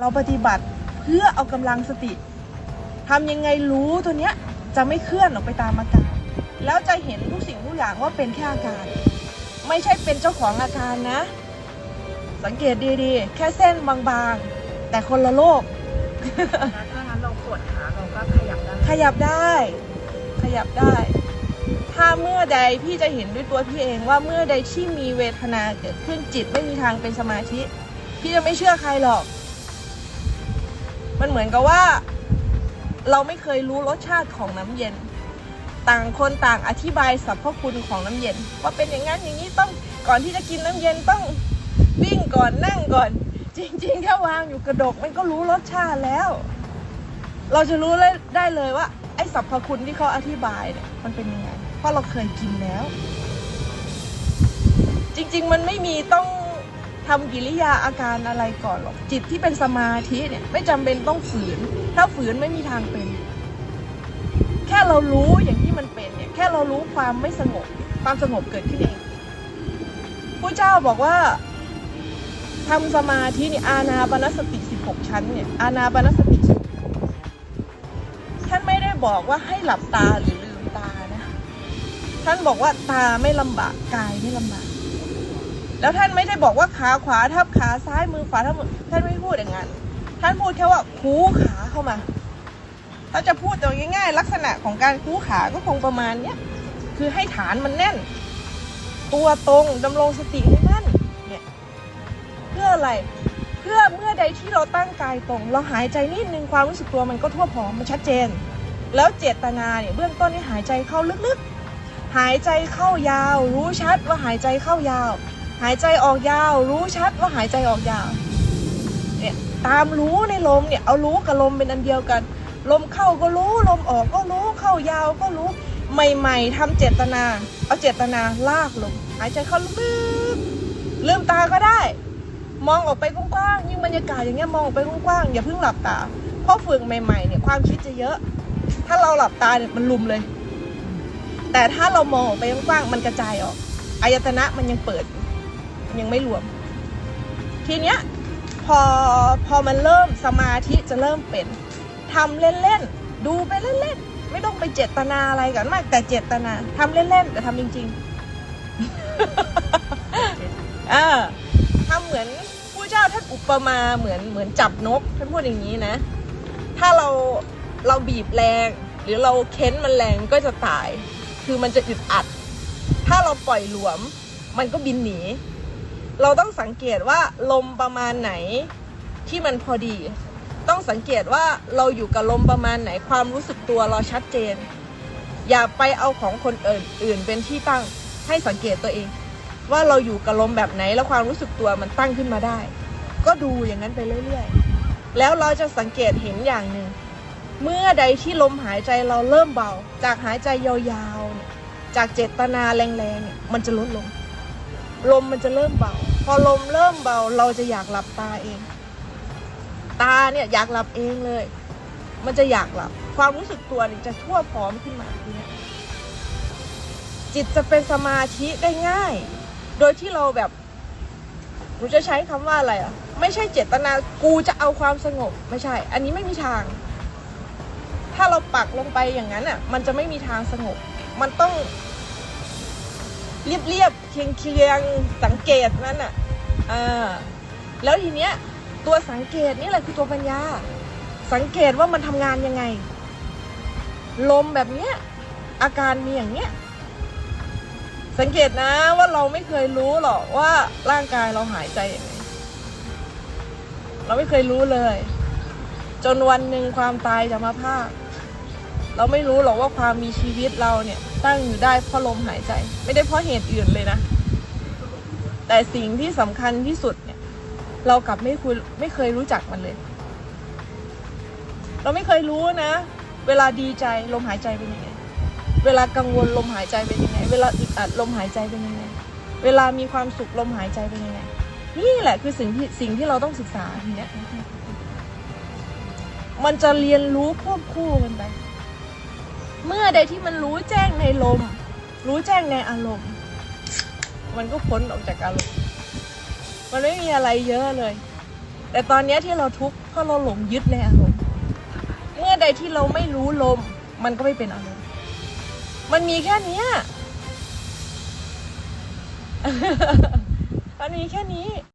เราปฏิบัติเพื่อเอากำลังสติทำยังไงรู้ตัวเนี้ยจะไม่เคลื่อนออกไปตามอาการแล้วจะเห็นทุกสิ่งทุกอย่างว่าเป็นแค่อาการ ไม่ใช่เป็นเจ้าของอาการนะ สังเกตดีๆ แค่เส้นบางๆ แต่คนละโลก ถ้างั้นเราปวดขาเราก็ขยับได้ขยับได้ ขยับได้ ถ้าเมื่อใดพี่จะเห็นด้วยตัวพี่เองว่าเมื่อใดที่มีเวทนาเกิดขึ้นจิตไม่มีทางเป็นสมาธิ พี่จะไม่เชื่อใครหรอก มันเหมือนกับว่า เราไม่เคยรู้รสชาติของน้ำเย็น ต่างคนต่างอธิบายสรรพคุณของน้ำเย็น ว่าเป็นอย่างนั้นอย่างนี้ต้องก่อนที่จะกินน้ำเย็นต้องวิ่งก่อนนั่งก่อน จริงๆแค่วางอยู่กระดกมันก็รู้รสชาติแล้ว เราจะรู้ได้เลยว่า ไอ้สรรพคุณที่เขาอธิบายเนี่ยมันเป็นยังไงเพราะเราเคยกินแล้ว จริง ๆ มันไม่มีต้อง ทำกิริยาอาการอะไรก่อนหรอกจิตที่เป็นสมาธิเนี่ยไม่จำเป็นต้องฝืน ถ้าฝืนไม่มีทางเป็น แค่เรารู้อย่างที่มันเป็นเนี่ยแค่เรารู้ความไม่สงบ ความสงบเกิดขึ้นเองผู้เจ้าบอกว่าทำสมาธินี่อาณาปณสติ 16 ชั้นเนี่ยอาณาปณสติท่านไม่ได้บอกว่าให้หลับตาหรือลืมตานะ ท่านบอกว่าตาไม่ลำบากกายไม่ลำบาก แล้วท่านไม่ได้บอกว่าขาขวาทับขาซ้ายมือขวาทับมือท่านไม่พูดอย่างนั้น ท่านพูดแค่ว่าคูขาเข้ามา ถ้าจะพูดตัวง่ายๆ ลักษณะของการคูขาก็คงประมาณเนี้ยคือให้ฐานมันแน่น ตัวตรงดำรงสติให้มั่นเนี่ยเพื่ออะไรเพื่อเมื่อใดที่เราตั้งกายตรง เราหายใจนิดนึงความรู้สึกตัวมันก็ทั่วพร้อมมันชัดเจน แล้วเจตนาเนี่ยเบื้องต้นนี่หายใจเข้าลึกๆ หายใจเข้ายาว รู้ชัดว่าหายใจเข้ายาว หายใจออกยาว รู้ชัดว่าหายใจออกยาว เนี่ยตามรู้ในลมเนี่ยเอารู้กับลมเป็นอันเดียวกัน ลมเข้าก็รู้ลมออกก็รู้เข้ายาวก็รู้ใหม่ ๆทำเจตนา เอาเจตนาลากลมหายใจเข้าลึกลืมตาก็ได้ มองออกไปกว้างๆยิ่งบรรยากาศอย่างเงี้ยมองออกไปกว้างๆอย่าเพิ่งหลับตาเพราะฝึกใหม่ๆเนี่ยความคิดจะเยอะ ถ้าเราหลับตาเนี่ยมันลุมเลย แต่ถ้าเรามองออกไปกว้างๆมันกระจายออกอายตนะมันยังเปิดอยู่ ยังไม่รวม ทีเนี้ยพอพอมันเริ่มสมาธิจะเริ่มเป็นทำเล่นๆ ดูไปเล่นๆ ไม่ต้องไปเจตนาอะไรกันมาก แต่เจตนาทำเล่นๆ แต่ทำจริงๆเออทำเหมือนผู้เจ้าท่านอุปมาเหมือนเหมือนจับนกท่านพูดอย่างนี้นะ ถ้าเราเราบีบแรงหรือเราเค้นมันแรงก็จะตาย คือมันจะอึดอัด ถ้าเราปล่อยหลวม มันก็บินหนี เราต้องสังเกตว่าลมประมาณไหนที่มันพอดี ต้องสังเกตว่าเราอยู่กับลมประมาณไหนความรู้สึกตัวเราชัดเจน อย่าไปเอาของคนอื่นเป็นที่ตั้งให้สังเกตตัวเอง ว่าเราอยู่กับลมแบบไหนแล้วความรู้สึกตัวมันตั้งขึ้นมาได้ ก็ดูอย่างนั้นไปเรื่อยๆ แล้วเราจะสังเกตเห็นอย่างหนึ่งเมื่อใดที่ลมหายใจเราเริ่มเบา จากหายใจยาวๆ จากเจตนาแรงๆ มันจะลดลง ลมมันจะเริ่มเบา พอลมเริ่มเบาเราจะอยากหลับตาเอง ตาเนี่ยอยากหลับเองเลย มันจะอยากหลับ ความรู้สึกตัวเนี่ยจะทั่วพร้อมขึ้นมาทีนี้จิตจะเป็นสมาธิได้ง่าย โดยที่เราแบบหนูจะใช้คำว่าอะไรอะ ไม่ใช่เจตนากูจะเอาความสงบ ไม่ใช่ อันนี้ไม่มีทาง ถ้าเราปักลงไปอย่างนั้นอะ มันจะไม่มีทางสงบ มันต้อง เรียบเรียบเคียงเคียงสังเกตนั่นอะอ่าแล้วทีเนี้ยตัวสังเกตนี่แหละคือตัวปัญญา สังเกตว่ามันทำงานยังไง ลมแบบเนี้ยอาการมีอย่างเนี้ยสังเกตนะว่าเราไม่เคยรู้หรอกว่าร่างกายเราหายใจยังไงเราไม่เคยรู้เลย จนวันหนึ่งความตายจะมาพรากเราไม่รู้หรอกว่าความมีชีวิตเราเนี่ย ตั้งอยู่ได้เพราะลมหายใจ ไม่ได้เพราะเหตุอื่นเลยนะ แต่สิ่งที่สำคัญที่สุดเนี่ย เรากลับไม่คุยไม่เคยรู้จักมันเลย เราไม่เคยรู้นะ เวลาดีใจลมหายใจเป็นยังไง เวลากังวลลมหายใจเป็นยังไง เวลาอึดอัดลมหายใจเป็นยังไง เวลามีความสุขลมหายใจเป็นยังไง นี่แหละคือสิ่งที่สิ่งที่เราต้องศึกษาทีเนี้ยมันจะเรียนรู้ควบคู่กันไป เมื่อใดที่มันรู้แจ้งในลม รู้แจ้งในอารมณ์ มันก็พ้นออกจากอารมณ์มันไม่มีอะไรเยอะเลย แต่ตอนนี้ที่เราทุกข์เพราะเราหลงยึดในอารมณ์ เมื่อใดที่เราไม่รู้ลม มันก็ไม่เป็นอารมณ์ มันมีแค่นี้มันมีแค่นี้